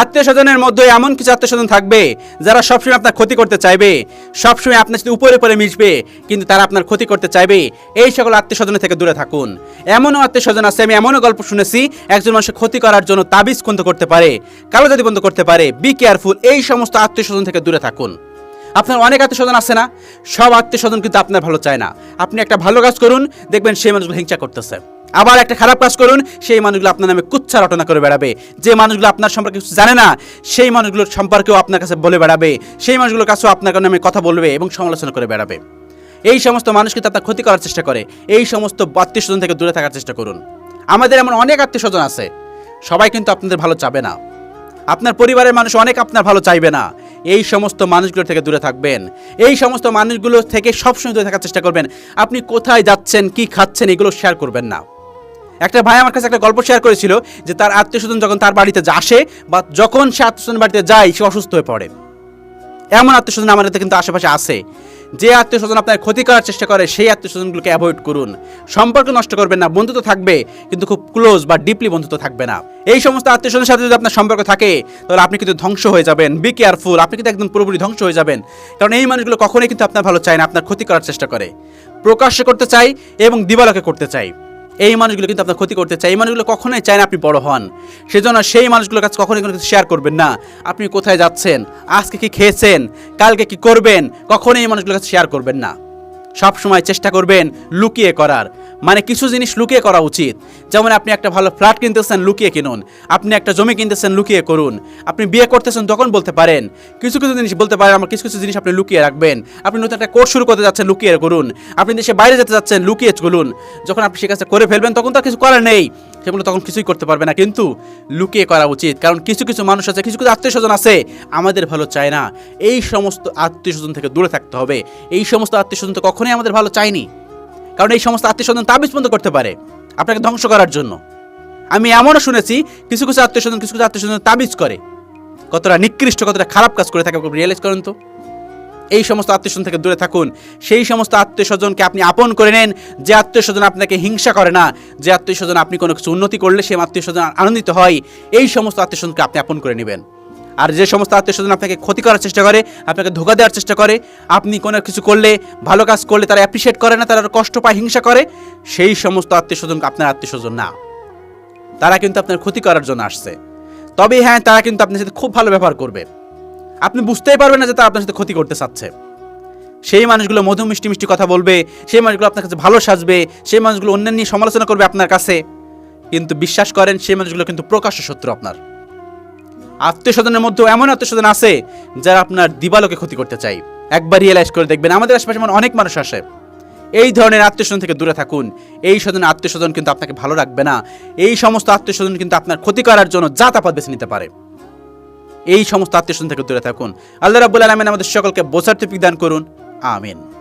আত্মীয় স্বজনের মধ্যে এমন কিছু আত্মীয় স্বজন থাকবে, যারা সবসময় আপনার ক্ষতি করতে চাইবে। সবসময় আপনার সাথে উপরে উপরে মিশবে, কিন্তু তারা আপনার ক্ষতি করতে চাইবে। এই সকল আত্মীয় স্বজনের থেকে দূরে থাকুন। এমনও আত্মীয় স্বজন আছে, আমি এমনও গল্প শুনেছি, একজন মানুষের ক্ষতি করার জন্য তাবিজ বন্ধ করতে পারে, কালো জাতি বন্ধ করতে পারে। বি কেয়ারফুল এই সমস্ত আত্মীয় স্বজন থেকে দূরে থাকুন। আপনার অনেক আত্মীয় স্বজন আছে না? সব আত্মীয় স্বজন কিন্তু আপনার ভালো চায় না। আপনি একটা ভালো কাজ করুন, দেখবেন সেই মানুষগুলো হিংসা করতেছে। আবার একটা খারাপ কাজ করুন, সেই মানুষগুলো আপনার নামে কুচ্ছা রটনা করে বেড়াবে। যে মানুষগুলো আপনার সম্পর্কে কিছু জানে না, সেই মানুষগুলোর সম্পর্কেও আপনার কাছে বলে বেড়াবে। সেই মানুষগুলোর কাছেও আপনার নামে কথা বলবে এবং সমালোচনা করে বেড়াবে। এই সমস্ত মানুষকে আপনার ক্ষতি করার চেষ্টা করে। এই সমস্ত আত্মীয় স্বজন থেকে দূরে থাকার চেষ্টা করুন। আমাদের এমন অনেক আত্মীয় স্বজন আছে। সবাই কিন্তু আপনাদের ভালো চাবে না। আপনার পরিবারের মানুষ অনেক আপনার ভালো চাইবে না। এই সমস্ত মানুষগুলো থেকে দূরে থাকবেন। এই সমস্ত মানুষগুলো থেকে সবসময় দূরে থাকার চেষ্টা করবেন। আপনি কোথায় যাচ্ছেন, কি খাচ্ছেন, এগুলো শেয়ার করবেন না। একটা ভাই আমার কাছে একটা গল্প শেয়ার করেছিল যে তার আত্মীয় স্বজন যখন তার বাড়িতে আসে বা যখন সে আত্মীয় স্বজন বাড়িতে যায়, সে অসুস্থ হয়ে পড়ে। এমন আত্মীয় স্বজন আমাদের কিন্তু আশেপাশে আছে। যে আত্মীয় স্বজন আপনার ক্ষতি করার চেষ্টা করে, সেই আত্মীয় স্বজনগুলোকে অ্যাভয়েড করুন। সম্পর্ক নষ্ট করবেন না, বন্ধুত্ব থাকবে, কিন্তু খুব ক্লোজ বা ডিপলি বন্ধুত্ব থাকবে না। এই সমস্ত আত্মীয় স্বজনের সাথে যদি আপনার সম্পর্ক থাকে, তাহলে আপনি কিন্তু ধ্বংস হয়ে যাবেন। বি কেয়ারফুল আপনি কিন্তু একদম পুরোপুরি ধ্বংস হয়ে যাবেন। কারণ এই মানুষগুলো কখনোই কিন্তু আপনার ভালো চায় না, আপনার ক্ষতি করার চেষ্টা করে। প্রকাশ্য করতে চাই এবং দিবালকে করতে চাই এই মানুষগুলো কিন্তু আপনার ক্ষতি করতে চায়। এই মানুষগুলো কখনোই চায় না আপনি বড় হন। সেজন্য সেই মানুষগুলোর কাছে কখনোই কোনো কিছু শেয়ার করবেন না। আপনি কোথায় যাচ্ছেন? আজকে কি খেয়েছেন? কালকে কি করবেন? কখনোই এই মানুষগুলোর কাছে শেয়ার করবেন না। সব সময় চেষ্টা করবেন লুকিয়ে করার। মানে কিছু জিনিস লুকিয়ে করা উচিত। যেমন আপনি একটা ভালো ফ্ল্যাট কিনতেছেন, লুকিয়ে কিনুন। আপনি একটা জমি কিনতেছেন, লুকিয়ে করুন। আপনি বিয়ে করতেছেন, তখন বলতে পারেন, কিছু কিছু জিনিস বলতে পারেন আমার, কিছু কিছু জিনিস আপনি লুকিয়ে রাখবেন। আপনি নতুন একটা কোর্স শুরু করতে যাচ্ছেন, লুকিয়ে করুন। আপনি দেশে বাইরে যেতে যাচ্ছেন, লুকিয়ে চলুন। যখন আপনি সে কাছে করে ফেলবেন, তখন তো কিছু করার নেই। সেগুলো তখন কিছুই করতে পারবে না। কিন্তু লুকিয়ে করা উচিত। কারণ কিছু কিছু মানুষ আছে, কিছু কিছু আত্মীয় স্বজন আছে, আমাদের ভালো চায় না। এই সমস্ত আত্মীয় স্বজন থেকে দূরে থাকতে হবে। এই সমস্ত আত্মীয় স্বজন তো কখনোই আমাদের ভালো চায়নি। কারণ এই সমস্ত আত্মীয় স্বজন তাবিজ বন্ধ করতে পারে আপনাকে ধ্বংস করার জন্য। আমি এমনও শুনেছি, কিছু কিছু আত্মীয় স্বজন, কিছু কিছু আত্মীয় স্বজন তাবিজ করে। কতটা নিকৃষ্ট, কতটা খারাপ কাজ করে থাকে রিয়েলাইজ করেন তো। এই সমস্ত আত্মীয় স্বজন থেকে দূরে থাকুন। সেই সমস্ত আত্মীয় স্বজনকে আপনি আপন করে নেন। যে আত্মীয় স্বজন আপনাকে হিংসা করে না, যে আত্মীয় স্বজন আপনি কোনো কিছু উন্নতি করলে সেই আত্মীয় স্বজন আনন্দিত হয়, এই সমস্ত আত্মীয় স্বজনকে আপনি আপন করে নেবেন। আর যে সমস্ত আত্মীয় স্বজন আপনাকে ক্ষতি করার চেষ্টা করে, আপনাকে ধোকা দেওয়ার চেষ্টা করে, আপনি কোনো কিছু করলে, ভালো কাজ করলে তারা অ্যাপ্রিসিয়েট করে না, তারা কষ্ট পায়, হিংসা করে, সেই সমস্ত আত্মীয় স্বজন আপনার আত্মীয় স্বজন না। তারা কিন্তু আপনার ক্ষতি করার জন্য আসছে। তবে হ্যাঁ তারা কিন্তু আপনার সাথে খুব ভালো ব্যবহার করবে। আপনি বুঝতেই পারবেন না যে তারা আপনার সাথে ক্ষতি করতে চাচ্ছে। সেই মানুষগুলো মধু মিষ্টি মিষ্টি কথা বলবে, সেই মানুষগুলো আপনার কাছে ভালো সাজবে, সেই মানুষগুলো অন্যান্য নিয়ে সমালোচনা করবে আপনার কাছে। কিন্তু বিশ্বাস করেন, সেই মানুষগুলো কিন্তু প্রকাশ্য শত্রু আপনার। আত্মীয় স্বজনের মধ্যেও এমন আত্মীয় স্বজন আছে যারা আপনার দিবালোকে ক্ষতি করতে চাই একবার রিয়েলাইজ করে দেখবেন, আমাদের আশেপাশে এমন অনেক মানুষ আসে এই ধরনের আত্মীয় স্বজন থেকে দূরে থাকুন। এই স্বজনের আত্মীয় স্বজন কিন্তু আপনাকে ভালো রাখবে না। এই সমস্ত আত্মীয় স্বজন কিন্তু আপনার ক্ষতি করার জন্য যা তাপাত বেছে নিতে পারে। এই সমস্ত আত্মীয় থেকে দূরে থাকুন। আল্লাহ রাবুল আলমিন আমাদের সকলকে তৌফিক দান করুন। আমিন।